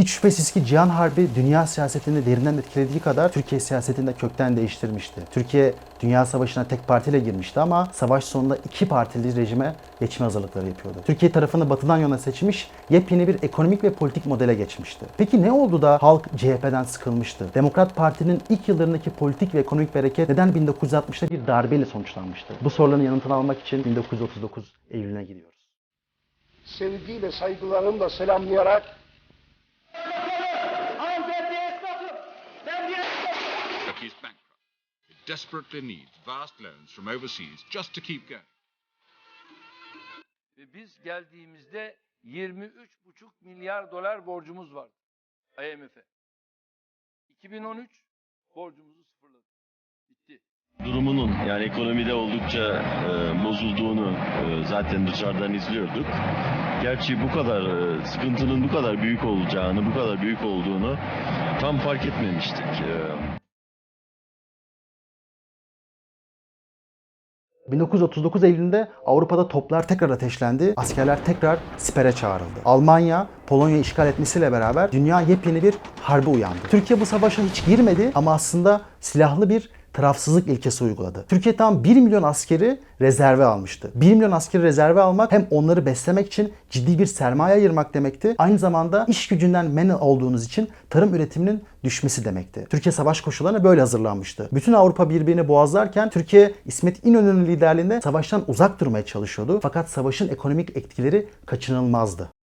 Hiç şüphesiz ki Cihan Harbi dünya siyasetini derinden etkilediği kadar Türkiye siyasetini de kökten değiştirmişti. Türkiye Dünya Savaşı'na tek partiyle girmişti ama savaş sonunda iki partili rejime geçme hazırlıkları yapıyordu. Türkiye tarafını batıdan yana seçmiş, yepyeni bir ekonomik ve politik modele geçmişti. Peki ne oldu da halk CHP'den sıkılmıştı? Demokrat Parti'nin ilk yıllarındaki politik ve ekonomik bereket neden 1960'ta bir darbeyle sonuçlanmıştı? Bu soruların yanıtını almak için 1939 Eylül'üne gidiyoruz. sevgiyle saygılarımla selamlayarak desperately needs vast loans from overseas just to keep going. Ve biz geldiğimizde 23,5 milyar dolar borcumuz vardı IMF'e. 2013 borcumuzu sıfırladık. Bitti. durumunun yani ekonomide oldukça e, bozulduğunu e, zaten dışarıdan izliyorduk. Gerçi bu kadar e, sıkıntının bu kadar büyük olacağını, bu kadar büyük olduğunu tam fark etmemiştik. E, 1939 Eylül'ünde Avrupa'da toplar tekrar ateşlendi, askerler tekrar sipere çağrıldı. Almanya, Polonya işgal etmesiyle beraber dünya yepyeni bir harbe uyandı. Türkiye bu savaşa hiç girmedi ama aslında silahlı bir tarafsızlık ilkesi uyguladı. Türkiye tam 1 milyon askeri rezerve almıştı. 1 milyon askeri rezerve almak hem onları beslemek için ciddi bir sermaye ayırmak demekti. Aynı zamanda iş gücünden men olduğunuz için tarım üretiminin düşmesi demekti. Türkiye savaş koşullarına böyle hazırlanmıştı. Bütün Avrupa birbirini boğazlarken Türkiye İsmet İnönü'nün liderliğinde savaştan uzak durmaya çalışıyordu. Fakat savaşın ekonomik etkileri kaçınılmazdı.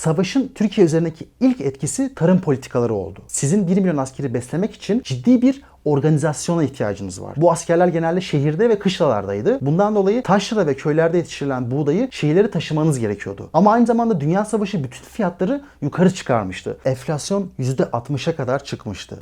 Savaşın Türkiye üzerindeki ilk etkisi tarım politikaları oldu. Sizin 1 milyon askeri beslemek için ciddi bir organizasyona ihtiyacınız var. Bu askerler genelde şehirde ve kışlalardaydı. Bundan dolayı taşra ve köylerde yetiştirilen buğdayı şehirlere taşımanız gerekiyordu. Ama aynı zamanda Dünya Savaşı bütün fiyatları yukarı çıkarmıştı. Enflasyon %60'a kadar çıkmıştı.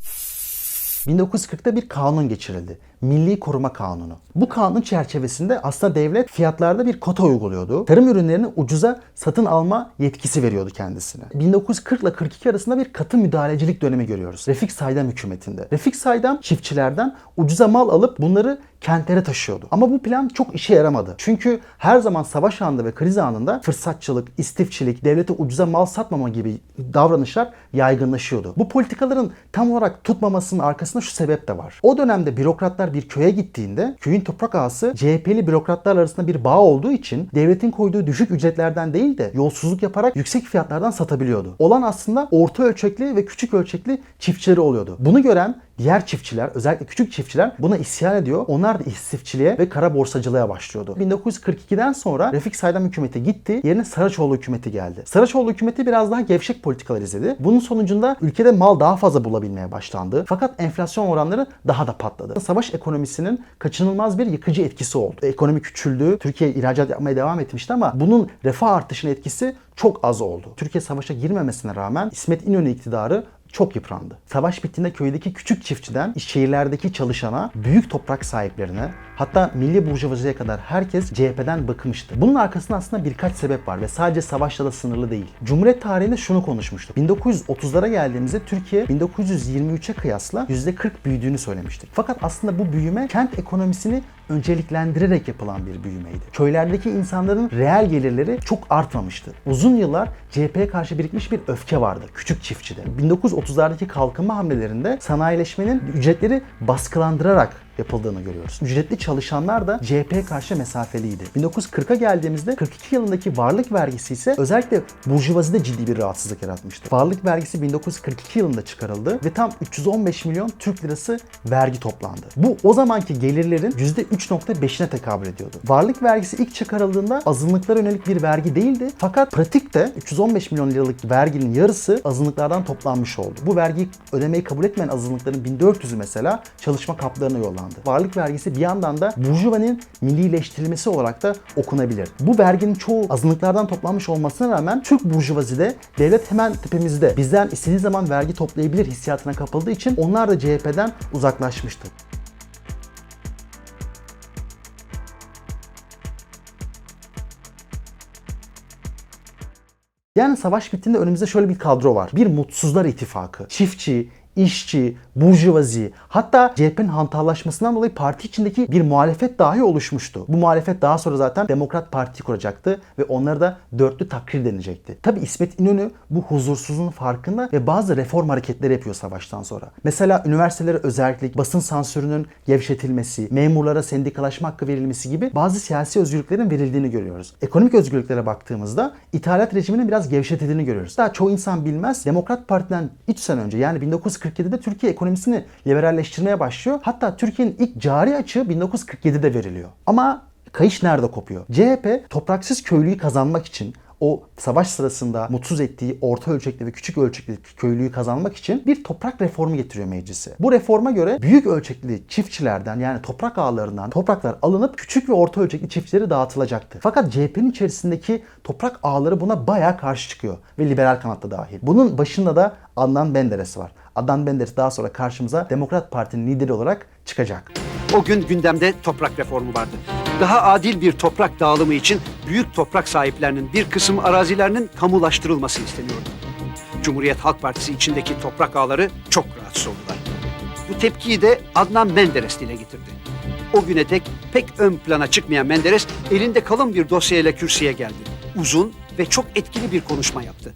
1940'ta bir kanun geçirildi. Milli Koruma Kanunu. Bu kanun çerçevesinde aslında devlet fiyatlarda bir kota uyguluyordu. Tarım ürünlerini ucuza satın alma yetkisi veriyordu kendisine. 1940 ile 42 arasında bir katı müdahalecilik dönemi görüyoruz. Refik Saydam hükümetinde. Refik Saydam çiftçilerden ucuza mal alıp bunları kentlere taşıyordu. Ama bu plan çok işe yaramadı. Çünkü her zaman savaş anında ve kriz anında fırsatçılık, istifçilik, devlete ucuza mal satmama gibi davranışlar yaygınlaşıyordu. Bu politikaların tam olarak tutmamasının arkasında şu sebep de var. O dönemde bürokratlar bir köye gittiğinde köyün toprak ağası CHP'li bürokratlar arasında bir bağ olduğu için devletin koyduğu düşük ücretlerden değil de yolsuzluk yaparak yüksek fiyatlardan satabiliyordu. Olan aslında orta ölçekli ve küçük ölçekli çiftçileri oluyordu. Bunu gören diğer çiftçiler, özellikle küçük çiftçiler buna isyan ediyor. Onlar da istifçiliğe ve kara borsacılığa başlıyordu. 1942'den sonra Refik Saydam hükümeti gitti. Yerine Saraçoğlu hükümeti geldi. Saraçoğlu hükümeti biraz daha gevşek politikalar izledi. Bunun sonucunda ülkede mal daha fazla bulabilmeye başlandı. Fakat enflasyon oranları daha da patladı. Savaş ekonomisinin kaçınılmaz bir yıkıcı etkisi oldu. Ekonomi küçüldü. Türkiye ihracat yapmaya devam etmişti ama bunun refah artışının etkisi çok az oldu. Türkiye savaşa girmemesine rağmen İsmet İnönü iktidarı çok yıprandı. Savaş bittiğinde köydeki küçük çiftçiden şehirlerdeki çalışana, büyük toprak sahiplerine, hatta milli burjuvaziye kadar herkes CHP'den bıkmıştı. Bunun arkasında aslında birkaç sebep var ve sadece savaşla da sınırlı değil. Cumhuriyet tarihinde şunu konuşmuştuk. 1930'lara geldiğimizde Türkiye 1923'e kıyasla %40 büyüdüğünü söylemiştik. Fakat aslında bu büyüme kent ekonomisini önceliklendirerek yapılan bir büyümeydi. Köylerdeki insanların reel gelirleri çok artmamıştı. Uzun yıllar CHP'ye karşı birikmiş bir öfke vardı küçük çiftçide. 1930'lardaki kalkınma hamlelerinde sanayileşmenin ücretleri baskılandırarak yapıldığını görüyoruz. Ücretli çalışanlar da CHP'ye karşı mesafeliydi. 1940'a geldiğimizde 42 yılındaki varlık vergisi ise özellikle burjuvazide ciddi bir rahatsızlık yaratmıştı. Varlık vergisi 1942 yılında çıkarıldı ve tam 315 milyon Türk lirası vergi toplandı. Bu o zamanki gelirlerin %3.5'ine tekabül ediyordu. Varlık vergisi ilk çıkarıldığında azınlıklara yönelik bir vergi değildi. Fakat pratikte 315 milyon liralık verginin yarısı azınlıklardan toplanmış oldu. Bu vergiyi ödemeyi kabul etmeyen azınlıkların 1400'ü mesela çalışma kaplarına yollandı. Varlık vergisi bir yandan da burjuvanın millileştirilmesi olarak da okunabilir. Bu verginin çoğu azınlıklardan toplanmış olmasına rağmen Türk burjuvazide devlet hemen tepemizde bizden istediği zaman vergi toplayabilir hissiyatına kapıldığı için onlar da CHP'den uzaklaşmıştı. Yani savaş bittiğinde önümüzde şöyle bir kadro var. Bir mutsuzlar ittifakı. Çiftçi, işçi, burjuvazi hatta CHP'nin hantallaşmasından dolayı parti içindeki bir muhalefet dahi oluşmuştu. Bu muhalefet daha sonra zaten Demokrat Parti kuracaktı ve onlara da dörtlü takrir denilecekti. Tabi İsmet İnönü bu huzursuzluğun farkında ve bazı reform hareketleri yapıyor savaştan sonra. Mesela üniversitelere özellik, basın sansürünün gevşetilmesi, memurlara sendikalaşma hakkı verilmesi gibi bazı siyasi özgürlüklerin verildiğini görüyoruz. Ekonomik özgürlüklere baktığımızda ithalat rejiminin biraz gevşetildiğini görüyoruz. Daha çoğu insan bilmez. Demokrat Parti'den 3 sene önce yani 1947'de Türkiye ekonomisini liberalleştirmeye başlıyor. Hatta Türkiye'nin ilk cari açığı 1947'de veriliyor. Ama kayış nerede kopuyor? CHP topraksız köylüyü kazanmak için o savaş sırasında mutsuz ettiği orta ölçekli ve küçük ölçekli köylüyü kazanmak için bir toprak reformu getiriyor meclise. Bu reforma göre büyük ölçekli çiftçilerden yani toprak ağlarından topraklar alınıp küçük ve orta ölçekli çiftçilere dağıtılacaktı. Fakat CHP'nin içerisindeki toprak ağları buna bayağı karşı çıkıyor ve liberal kanatta dahil. Bunun başında da Adnan Menderes var. Adnan Menderes daha sonra karşımıza Demokrat Parti'nin lideri olarak çıkacak. O gün gündemde toprak reformu vardı. Daha adil bir toprak dağılımı için büyük toprak sahiplerinin bir kısım arazilerinin kamulaştırılması isteniyordu. Cumhuriyet Halk Partisi içindeki toprak ağları çok rahatsız oldular. Bu tepkiyi de Adnan Menderes dile getirdi. O güne dek pek ön plana çıkmayan Menderes elinde kalın bir dosyayla kürsüye geldi. Uzun ve çok etkili bir konuşma yaptı.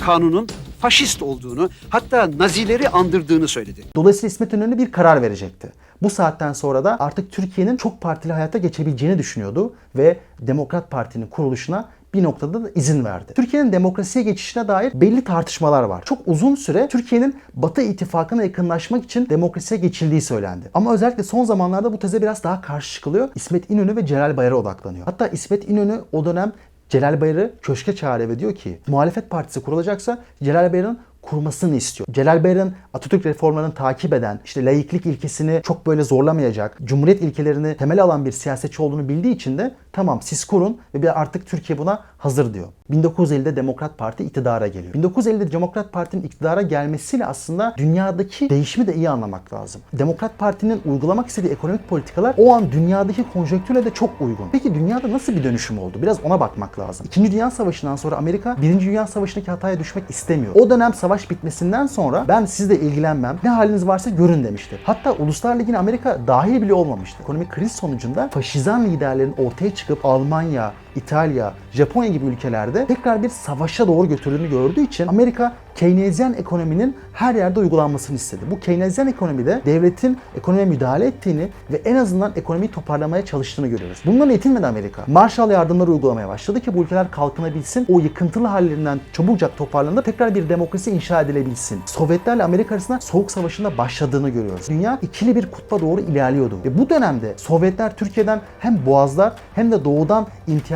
Kanunun faşist olduğunu hatta Nazileri andırdığını söyledi. Dolayısıyla İsmet İnönü bir karar verecekti. Bu saatten sonra da artık Türkiye'nin çok partili hayata geçebileceğini düşünüyordu ve Demokrat Parti'nin kuruluşuna bir noktada da izin verdi. Türkiye'nin demokrasiye geçişine dair belli tartışmalar var. Çok uzun süre Türkiye'nin Batı ittifakına yakınlaşmak için demokrasiye geçildiği söylendi. Ama özellikle son zamanlarda bu teze biraz daha karşı çıkılıyor. İsmet İnönü ve Celal Bayar'a odaklanıyor. Hatta İsmet İnönü o dönem Celal Bayar'ı köşke çağırıyor ve diyor ki muhalefet partisi kurulacaksa Celal Bayar'ın kurmasını istiyor. Celal Bayar'ın Atatürk reformlarını takip eden, işte laiklik ilkesini çok böyle zorlamayacak, cumhuriyet ilkelerini temel alan bir siyasetçi olduğunu bildiği için de tamam siz kurun ve bir artık Türkiye buna hazır diyor. 1950'de Demokrat Parti iktidara geliyor. 1950'de Demokrat Parti'nin iktidara gelmesiyle aslında dünyadaki değişimi de iyi anlamak lazım. Demokrat Parti'nin uygulamak istediği ekonomik politikalar o an dünyadaki konjonktüre de çok uygun. Peki dünyada nasıl bir dönüşüm oldu? Biraz ona bakmak lazım. İkinci Dünya Savaşı'ndan sonra Amerika Birinci Dünya Savaşı'ndaki hataya düşmek istemiyor. O dönem savaş bitmesinden sonra ben sizle ilgilenmem, ne haliniz varsa görün demişti. Hatta Uluslar Ligi'ne Amerika dahil bile olmamıştı. Ekonomik kriz sonucunda faşizan liderlerin ortaya çıkıp Almanya, İtalya, Japonya gibi ülkelerde tekrar bir savaşa doğru götürdüğünü gördüğü için Amerika Keynesyen ekonominin her yerde uygulanmasını istedi. Bu Keynesyen ekonomide devletin ekonomiye müdahale ettiğini ve en azından ekonomiyi toparlamaya çalıştığını görüyoruz. Bundan yetinmedi Amerika. Marshall yardımları uygulamaya başladı ki bu ülkeler kalkınabilsin, o yıkıntılı hallerinden çabucak toparlanıp tekrar bir demokrasi inşa edilebilsin. Sovyetlerle Amerika arasında Soğuk Savaşı'nda başladığını görüyoruz. Dünya ikili bir kutba doğru ilerliyordu. Ve bu dönemde Sovyetler Türkiye'den hem boğazlar hem de doğudan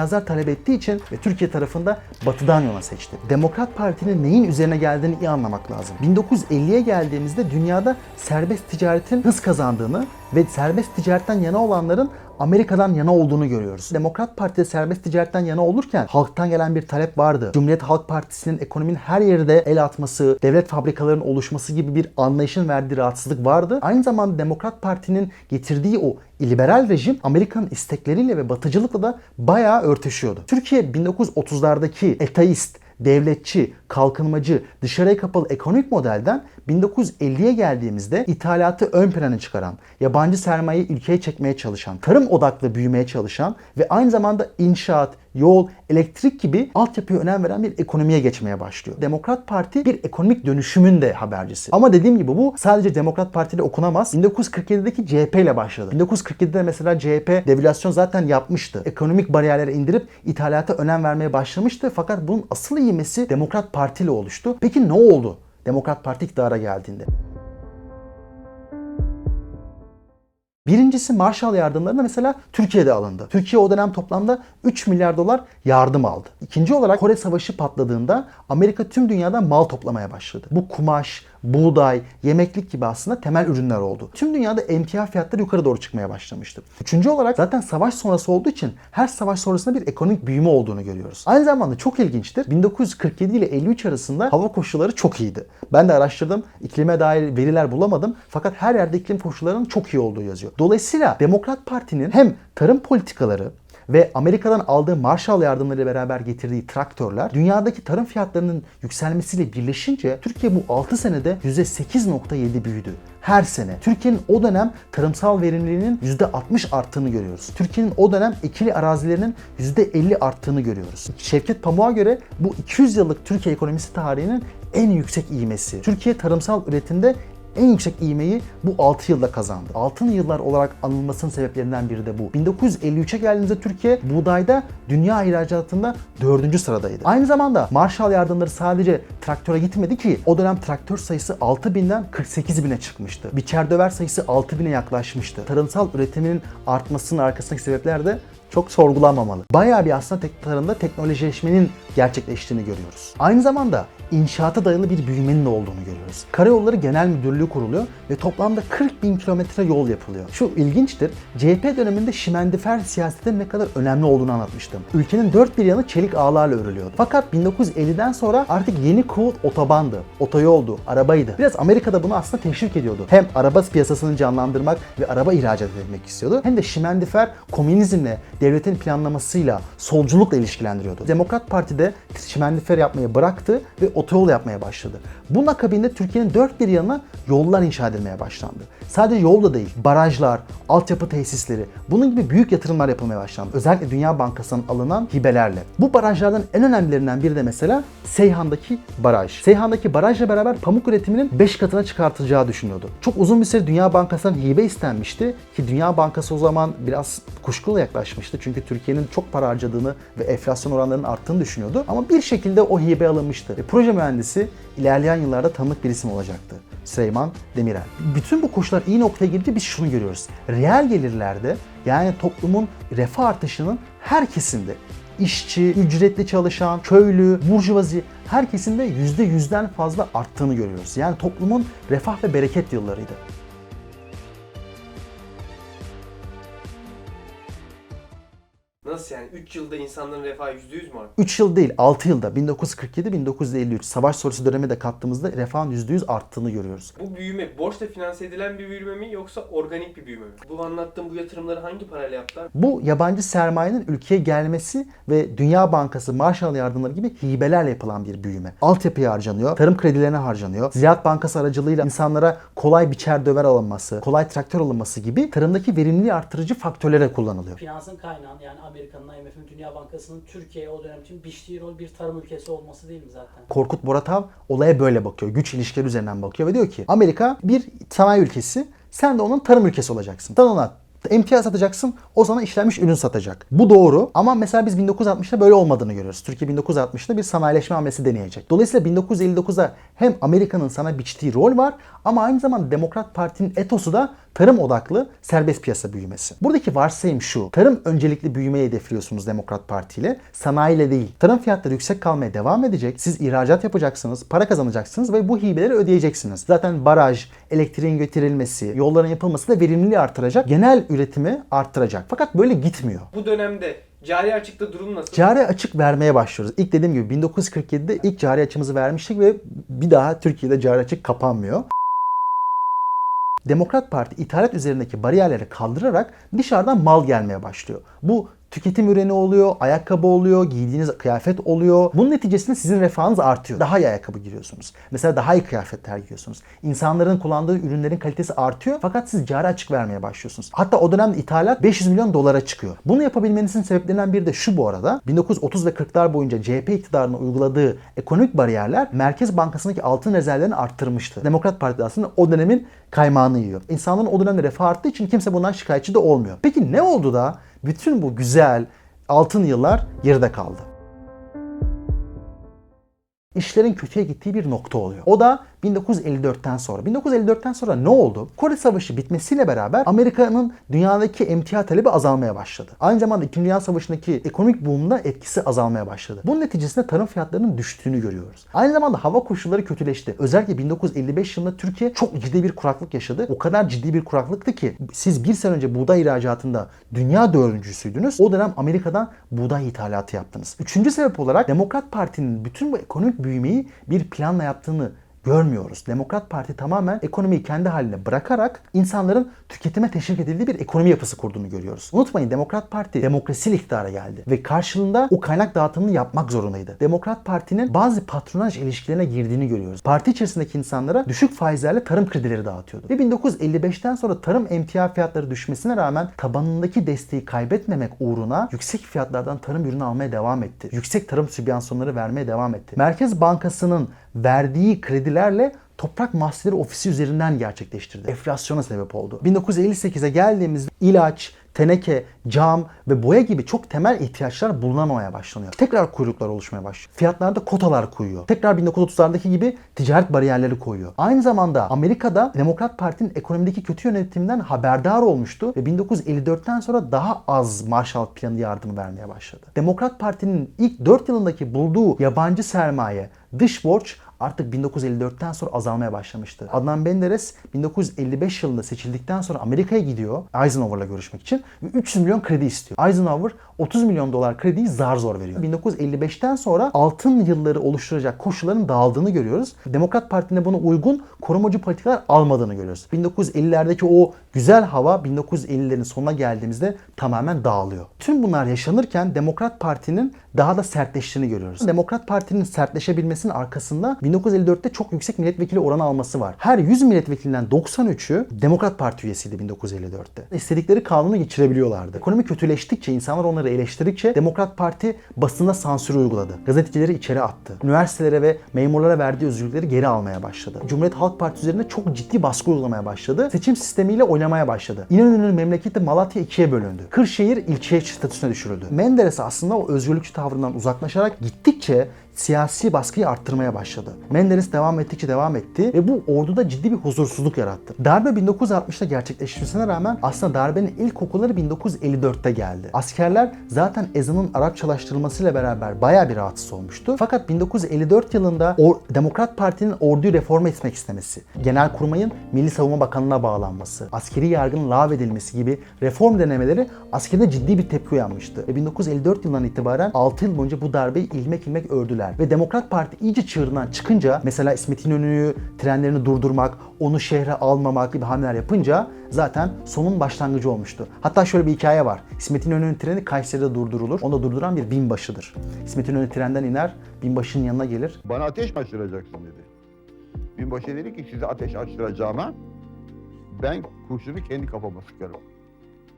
imtiyazlar talep ettiği için ve Türkiye tarafında batıdan yola seçti. Demokrat Parti'nin neyin üzerine geldiğini iyi anlamak lazım. 1950'ye geldiğimizde dünyada serbest ticaretin hız kazandığını ve serbest ticaretten yana olanların Amerika'dan yana olduğunu görüyoruz. Demokrat Parti de serbest ticaretten yana olurken halktan gelen bir talep vardı. Cumhuriyet Halk Partisi'nin ekonominin her yerde el atması, devlet fabrikalarının oluşması gibi bir anlayışın verdiği rahatsızlık vardı. Aynı zamanda Demokrat Parti'nin getirdiği o liberal rejim Amerika'nın istekleriyle ve batıcılıkla da bayağı örtüşüyordu. Türkiye 1930'lardaki eteist, devletçi, kalkınmacı, dışarıya kapalı ekonomik modelden 1950'ye geldiğimizde ithalatı ön plana çıkaran, yabancı sermayeyi ülkeye çekmeye çalışan, tarım odaklı büyümeye çalışan ve aynı zamanda inşaat, yol, elektrik gibi altyapıya önem veren bir ekonomiye geçmeye başlıyor. Demokrat Parti bir ekonomik dönüşümün de habercisi. Ama dediğim gibi bu sadece Demokrat Parti okunamaz. 1947'deki CHP ile başladı. 1947'de mesela CHP devalüasyon zaten yapmıştı. Ekonomik bariyerleri indirip ithalata önem vermeye başlamıştı. Fakat bunun asıl ivmesi Demokrat Parti ile oluştu. Peki ne oldu? Demokrat Parti iktidara geldiğinde. Birincisi Marshall yardımlarına mesela Türkiye'de alındı. Türkiye o dönem toplamda 3 milyar dolar yardım aldı. İkinci olarak Kore Savaşı patladığında Amerika tüm dünyadan mal toplamaya başladı. Bu kumaş, buğday, yemeklik gibi aslında temel ürünler oldu. Tüm dünyada emtia fiyatları yukarı doğru çıkmaya başlamıştı. Üçüncü olarak zaten savaş sonrası olduğu için her savaş sonrasında bir ekonomik büyüme olduğunu görüyoruz. Aynı zamanda çok ilginçtir. 1947 ile 53 arasında hava koşulları çok iyiydi. Ben de araştırdım. İklime dair veriler bulamadım. Fakat her yerde iklim koşullarının çok iyi olduğu yazıyor. Dolayısıyla Demokrat Parti'nin hem tarım politikaları ve Amerika'dan aldığı Marshall yardımları beraber getirdiği traktörler dünyadaki tarım fiyatlarının yükselmesiyle birleşince Türkiye bu 6 senede %8.7 büyüdü. Her sene. Türkiye'nin o dönem tarımsal verimliliğinin %60 arttığını görüyoruz. Türkiye'nin o dönem ekili arazilerinin %50 arttığını görüyoruz. Şevket Pamuk'a göre bu 200 yıllık Türkiye ekonomisi tarihinin en yüksek ivmesi. Türkiye tarımsal üretimde en yüksek ivmeyi bu 6 yılda kazandı. Altın yıllar olarak anılmasının sebeplerinden biri de bu. 1953'e geldiğimizde Türkiye buğdayda dünya ihracatında 4. sıradaydı. Aynı zamanda Marshall yardımları sadece traktöre gitmedi ki o dönem traktör sayısı 6000'den 48.000'e çıkmıştı. Biçer döver sayısı 6000'e yaklaşmıştı. Tarımsal üretiminin artmasının arkasındaki sebepler de çok sorgulanmamalı. Bayağı bir aslında tek tarımda teknolojileşmenin gerçekleştiğini görüyoruz. Aynı zamanda inşaata dayalı bir büyümenin de olduğunu görüyoruz. Karayolları Genel Müdürlüğü kuruluyor ve toplamda 40 bin kilometre yol yapılıyor. Şu ilginçtir, CHP döneminde şimendifer siyasetin ne kadar önemli olduğunu anlatmıştım. Ülkenin dört bir yanı çelik ağlarla örülüyordu. Fakat 1950'den sonra artık yeni kuvvet otobandı, otoyoldu, arabaydı. Biraz Amerika'da bunu aslında teşvik ediyordu. Hem araba piyasasını canlandırmak ve araba ihracat etmek istiyordu. Hem de şimendifer komünizmle, devletin planlamasıyla, solculukla ilişkilendiriyordu. Demokrat Parti'de şimendifer yapmayı bıraktı ve otoyol yapmaya başladı. Bunun akabinde Türkiye'nin dört bir yanına yollar inşa edilmeye başlandı. Sadece yol da değil, barajlar, altyapı tesisleri, bunun gibi büyük yatırımlar yapılmaya başlandı. Özellikle Dünya Bankası'ndan alınan hibelerle. Bu barajlardan en önemlilerinden biri de mesela Seyhan'daki baraj. Seyhan'daki barajla beraber pamuk üretiminin 5 katına çıkartılacağı düşünüyordu. Çok uzun bir süre Dünya Bankası'ndan hibe istenmişti ki Dünya Bankası o zaman biraz kuşkulu yaklaşmıştı. Çünkü Türkiye'nin çok para harcadığını ve enflasyon oranlarının arttığını düşünüyordu. Ama bir şekilde o hibe alınmıştı. Ve proje mühendisi ilerleyen yıllarda tanıdık bir isim olacaktı. Süleyman Demirel. Bütün bu koşullar iyi noktaya gelince biz şunu görüyoruz. Reel gelirlerde yani toplumun refah artışının her kesimde işçi, ücretli çalışan, köylü, burjuvazi her kesimde %100'den fazla arttığını görüyoruz. Yani toplumun refah ve bereket yıllarıydı. Nasıl yani? 3 yılda insanların refahı %100 mü arttı? 3 yıl değil 6 yılda 1947-1953 savaş sonrası dönemi de kattığımızda refahın %100 arttığını görüyoruz. Bu büyüme borçla finanse edilen bir büyüme mi yoksa organik bir büyüme mi? Bu anlattığım bu yatırımları hangi parayla yaptılar? Bu yabancı sermayenin ülkeye gelmesi ve Dünya Bankası, Marshall yardımları gibi hibelerle yapılan bir büyüme. Altyapıya harcanıyor, tarım kredilerine harcanıyor. Ziraat Bankası aracılığıyla insanlara kolay biçer döver alınması, kolay traktör alınması gibi tarımdaki verimliliği artırıcı faktörlere kullanılıyor. Finansın kaynağın yani Amerika'nın, IMF'in, Dünya Bankası'nın Türkiye'ye o dönem için biçtiği rol bir tarım ülkesi olması değil mi zaten? Korkut Boratav olaya böyle bakıyor. Güç ilişkileri üzerinden bakıyor ve diyor ki Amerika bir sanayi ülkesi, sen de onun tarım ülkesi olacaksın. Sen ona emtia satacaksın, o sana işlenmiş ürün satacak. Bu doğru ama mesela biz 1960'da böyle olmadığını görüyoruz. Türkiye 1960'da bir sanayileşme hamlesi deneyecek. Dolayısıyla 1959'da hem Amerika'nın sana biçtiği rol var ama aynı zamanda Demokrat Parti'nin etosu da tarım odaklı serbest piyasa büyümesi. Buradaki varsayım şu. Tarım öncelikli büyümeyi hedefliyorsunuz Demokrat Parti ile. Sanayiyle değil. Tarım fiyatları yüksek kalmaya devam edecek. Siz ihracat yapacaksınız, para kazanacaksınız ve bu hibeleri ödeyeceksiniz. Zaten baraj, elektriğin götürülmesi, yolların yapılması da verimliliği artıracak. Genel üretimi arttıracak. Fakat böyle gitmiyor. Bu dönemde cari açıkta durum nasıl? Cari açık vermeye başlıyoruz. İlk dediğim gibi 1947'de ilk cari açımızı vermiştik ve bir daha Türkiye'de cari açık kapanmıyor. Demokrat Parti ithalat üzerindeki bariyerleri kaldırarak dışarıdan mal gelmeye başlıyor. Bu tüketim ürünü oluyor, ayakkabı oluyor, giydiğiniz kıyafet oluyor. Bunun neticesinde sizin refahınız artıyor. Daha iyi ayakkabı giyiyorsunuz. Mesela daha iyi kıyafetler giyiyorsunuz. İnsanların kullandığı ürünlerin kalitesi artıyor fakat siz cari açık vermeye başlıyorsunuz. Hatta o dönemde ithalat 500 milyon dolara çıkıyor. Bunu yapabilmenizin sebeplerinden biri de şu bu arada. 1930 ve 40'lar boyunca CHP iktidarının uyguladığı ekonomik bariyerler Merkez Bankası'ndaki altın rezervlerini arttırmıştı. Demokrat Parti aslında o dönemin kaymağını yiyor. İnsanların o dönemde refah arttığı için kimse bundan şikayetçi de olmuyor. Peki ne oldu da bütün bu güzel altın yıllar geride kaldı? İşlerin kötüye gittiği bir nokta oluyor. O da 1954'ten sonra. 1954'ten sonra ne oldu? Kore Savaşı bitmesiyle beraber Amerika'nın dünyadaki emtia talebi azalmaya başladı. Aynı zamanda 2. Dünya Savaşı'ndaki ekonomik boom'da etkisi azalmaya başladı. Bunun neticesinde tarım fiyatlarının düştüğünü görüyoruz. Aynı zamanda hava koşulları kötüleşti. Özellikle 1955 yılında Türkiye çok ciddi bir kuraklık yaşadı. O kadar ciddi bir kuraklıktı ki siz bir sene önce buğday ihracatında dünya dördüncüsüydünüz. O dönem Amerika'dan buğday ithalatı yaptınız. Üçüncü sebep olarak Demokrat Parti'nin bütün bu ekonomik büyümeyi bir planla yaptığını görmüyoruz. Demokrat Parti tamamen ekonomiyi kendi haline bırakarak insanların tüketime teşvik edildiği bir ekonomi yapısı kurduğunu görüyoruz. Unutmayın Demokrat Parti demokrasiyle iktidara geldi ve karşılığında o kaynak dağıtımını yapmak zorundaydı. Demokrat Parti'nin bazı patronaj ilişkilerine girdiğini görüyoruz. Parti içerisindeki insanlara düşük faizlerle tarım kredileri dağıtıyordu. Ve 1955'ten sonra tarım emtia fiyatları düşmesine rağmen tabanındaki desteği kaybetmemek uğruna yüksek fiyatlardan tarım ürünü almaya devam etti. Yüksek tarım sübyansiyonları vermeye devam etti. Merkez Bankası'nın verdiği kredilerle Toprak Mahsulleri Ofisi üzerinden gerçekleştirdi. Enflasyona sebep oldu. 1958'e geldiğimizde ilaç, teneke, cam ve boya gibi çok temel ihtiyaçlar bulunamamaya başlanıyor. Tekrar kuyruklar oluşmaya başlıyor. Fiyatlarda kotalar koyuyor. Tekrar 1930'lardaki gibi ticaret bariyerleri koyuyor. Aynı zamanda Amerika'da Demokrat Parti'nin ekonomideki kötü yönetiminden haberdar olmuştu ve 1954'ten sonra daha az Marshall Planı yardımı vermeye başladı. Demokrat Parti'nin ilk 4 yılındaki bulduğu yabancı sermaye, dış borç artık 1954'ten sonra azalmaya başlamıştı. Adnan Menderes 1955 yılında seçildikten sonra Amerika'ya gidiyor Eisenhower'la görüşmek için ve 300 milyon kredi istiyor. Eisenhower 30 milyon dolar krediyi zar zor veriyor. 1955'ten sonra altın yılları oluşturacak koşulların dağıldığını görüyoruz. Demokrat Parti'nin buna uygun korumacı politikalar almadığını görüyoruz. 1950'lerdeki o güzel hava 1950'lerin sonuna geldiğimizde tamamen dağılıyor. Tüm bunlar yaşanırken Demokrat Parti'nin daha da sertleştiğini görüyoruz. Demokrat Parti'nin sertleşebilmesinin arkasında 1954'te çok yüksek milletvekili oranı alması var. Her 100 milletvekilinden 93'ü Demokrat Parti üyesiydi 1954'te. İstedikleri kanunu geçirebiliyorlardı. Ekonomi kötüleştikçe, insanlar onları eleştirdikçe Demokrat Parti basına sansür uyguladı. Gazetecileri içeri attı. Üniversitelere ve memurlara verdiği özgürlükleri geri almaya başladı. Cumhuriyet Halk Partisi üzerine çok ciddi baskı uygulamaya başladı. Seçim sistemiyle oynamaya başladı. İnönü'nün memleketi Malatya ikiye bölündü. Kırşehir ilçe statüsüne düşürüldü. Menderes aslında o özgürlükçü tavrından uzaklaşarak gittikçe siyasi baskıyı arttırmaya başladı. Menderes devam ettikçe devam etti ve bu orduda ciddi bir huzursuzluk yarattı. Darbe 1960'ta gerçekleşmesine rağmen aslında darbenin ilk kokuları 1954'te geldi. Askerler zaten ezanın Arapçalaştırılmasıyla beraber bayağı bir rahatsız olmuştu. Fakat 1954 yılında o, Demokrat Parti'nin orduyu reform etmek istemesi, Genelkurmay'ın Milli Savunma Bakanlığı'na bağlanması, askeri yargının lağvedilmesi gibi reform denemeleri askerde ciddi bir tepki uyanmıştı. Ve 1954 yılından itibaren 6 yıl boyunca bu darbeyi ilmek ilmek ördüler. Ve Demokrat Parti iyice çığırından çıkınca mesela İsmet İnönü'yü trenlerini durdurmak, onu şehre almamak gibi hamleler yapınca zaten sonun başlangıcı olmuştu. Hatta şöyle bir hikaye var. İsmet İnönü'nün treni Kayseri'de durdurulur. Onu da durduran bir binbaşıdır. İsmet İnönü trenden iner, binbaşının yanına gelir. Bana ateş mi açtıracaksın dedi. Binbaşı dedi ki size ateş açtıracağıma ben kurşunu kendi kafama sıkarım.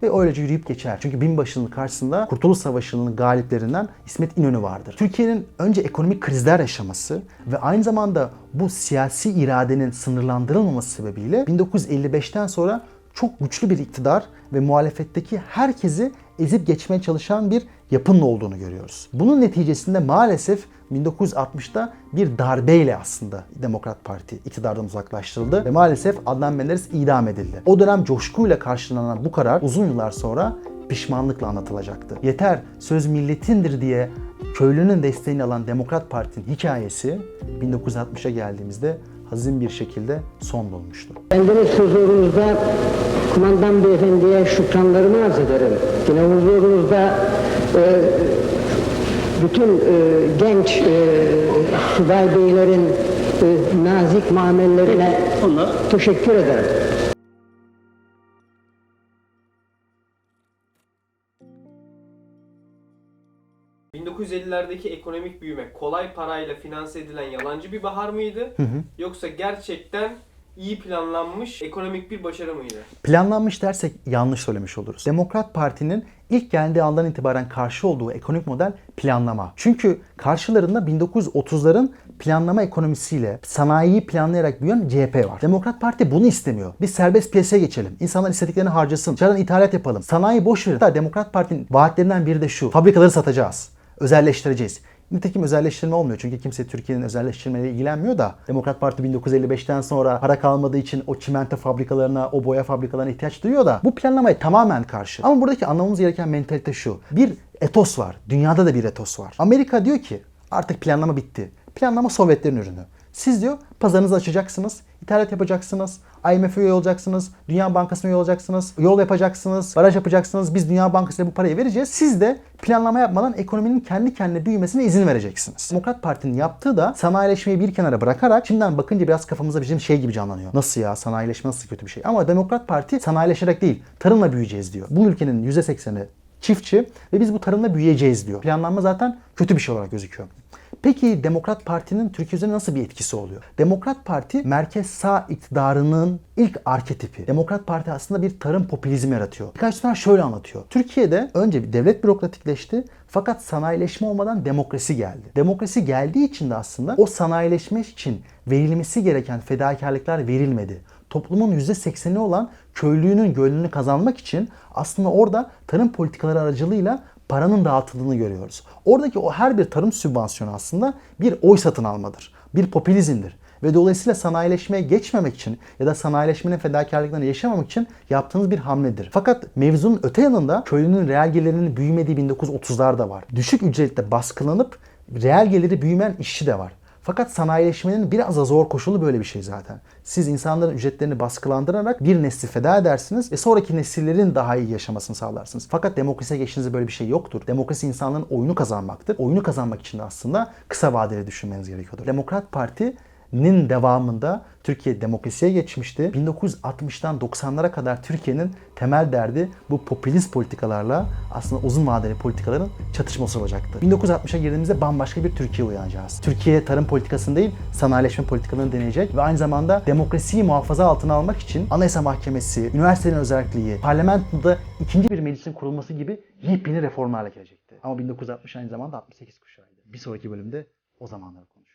Ve öylece yürüyüp geçer. Çünkü binbaşının karşısında Kurtuluş Savaşı'nın galiplerinden İsmet İnönü vardır. Türkiye'nin önce ekonomik krizler yaşaması ve aynı zamanda bu siyasi iradenin sınırlandırılmaması sebebiyle 1955'ten sonra çok güçlü bir iktidar ve muhalefetteki herkesi ezip geçmeye çalışan bir yapının olduğunu görüyoruz. Bunun neticesinde maalesef 1960'ta bir darbeyle aslında Demokrat Parti iktidardan uzaklaştırıldı ve maalesef Adnan Menderes idam edildi. O dönem coşkuyla karşılanan bu karar uzun yıllar sonra pişmanlıkla anlatılacaktı. Yeter söz milletindir diye köylünün desteğini alan Demokrat Parti'nin hikayesi 1960'a geldiğimizde hazin bir şekilde son bulmuştu. Bendeniz huzurunuzda kumandan beyefendiye şükranlarımı arz ederim. Yine huzurunuzda e, bütün e, genç e, subay beylerin e, nazik muamellerine teşekkür ederim. 1950'lerdeki ekonomik büyüme kolay parayla finanse edilen yalancı bir bahar mıydı? Yoksa gerçekten iyi planlanmış ekonomik bir başarı mıydı? Planlanmış dersek yanlış söylemiş oluruz. Demokrat Parti'nin ilk geldiği andan itibaren karşı olduğu ekonomik model planlama. Çünkü karşılarında 1930'ların planlama ekonomisiyle sanayiyi planlayarak büyüyen CHP var. Demokrat Parti bunu istemiyor. Biz serbest piyasaya geçelim. İnsanlar istediklerini harcasın. Dışarıdan ithalat yapalım. Sanayi boş verin. Hatta Demokrat Parti'nin vaatlerinden biri de şu. Fabrikaları satacağız. Özelleştireceğiz. Nitekim özelleştirme olmuyor çünkü kimse Türkiye'nin özelleştirmeyle ilgilenmiyor da Demokrat Parti 1955'ten sonra para kalmadığı için o çimento fabrikalarına, o boya fabrikalarına ihtiyaç duyuyor da bu planlamaya tamamen karşı. Ama buradaki anlamamız gereken mentalite şu. Bir etos var. Dünyada da bir etos var. Amerika diyor ki artık planlama bitti. Planlama Sovyetlerin ürünü. Siz diyor pazarınızı açacaksınız, ithalat yapacaksınız, IMF üye olacaksınız, Dünya Bankası'na üye olacaksınız, yol yapacaksınız, baraj yapacaksınız. Biz Dünya Bankası'na bu parayı vereceğiz. Siz de planlama yapmadan ekonominin kendi kendine büyümesine izin vereceksiniz. Demokrat Parti'nin yaptığı da sanayileşmeyi bir kenara bırakarak şimdiden bakınca biraz kafamıza bizim şey gibi canlanıyor. Nasıl ya sanayileşme nasıl kötü bir şey? Ama Demokrat Parti sanayileşerek değil tarımla büyüyeceğiz diyor. Bu ülkenin %80'i çiftçi ve biz bu tarımla büyüyeceğiz diyor. Planlanma zaten kötü bir şey olarak gözüküyor. Peki Demokrat Parti'nin Türkiye üzerine nasıl bir etkisi oluyor? Demokrat Parti merkez sağ iktidarının ilk arketipi. Demokrat Parti aslında bir tarım popülizmi yaratıyor. Birkaç tane şöyle anlatıyor. Türkiye'de önce bir devlet bürokratikleşti fakat sanayileşme olmadan demokrasi geldi. Demokrasi geldiği için de aslında o sanayileşme için verilmesi gereken fedakarlıklar verilmedi toplumun %80'i olan köylünün gönlünü kazanmak için aslında orada tarım politikaları aracılığıyla paranın dağıtıldığını görüyoruz. Oradaki o her bir tarım sübvansiyonu aslında bir oy satın almadır. Bir popülizmdir. Ve dolayısıyla sanayileşmeye geçmemek için ya da sanayileşmenin fedakarlıklarını yaşamamak için yaptığınız bir hamledir. Fakat mevzunun öte yanında köylünün reel gelirinin büyümediği 1930'lar da var. Düşük ücretle baskılanıp reel geliri büyümeyen işçi de var. Fakat sanayileşmenin biraz da zor koşulu böyle bir şey zaten. Siz insanların ücretlerini baskılandırarak bir nesli feda edersiniz ve sonraki nesillerin daha iyi yaşamasını sağlarsınız. Fakat demokrasiye geçtiğinizde böyle bir şey yoktur. Demokrasi insanların oyunu kazanmaktır. Oyunu kazanmak için de aslında kısa vadeli düşünmeniz gerekiyordur. Demokrat Parti nin devamında Türkiye demokrasiye geçmişti. 1960'tan 90'lara kadar Türkiye'nin temel derdi bu popülist politikalarla aslında uzun vadeli politikaların çatışması olacaktı. 1960'a girdiğimizde bambaşka bir Türkiye uyanacağız. Türkiye tarım politikasını değil sanayileşme politikalarını deneyecek ve aynı zamanda demokrasiyi muhafaza altına almak için Anayasa Mahkemesi, üniversitelerin özelliği, parlamentoda ikinci bir meclisin kurulması gibi yepyeni reformlarla gelecekti. Ama 1960 aynı zamanda 68 kuşağıydı. Bir sonraki bölümde o zamanları konuşacağız.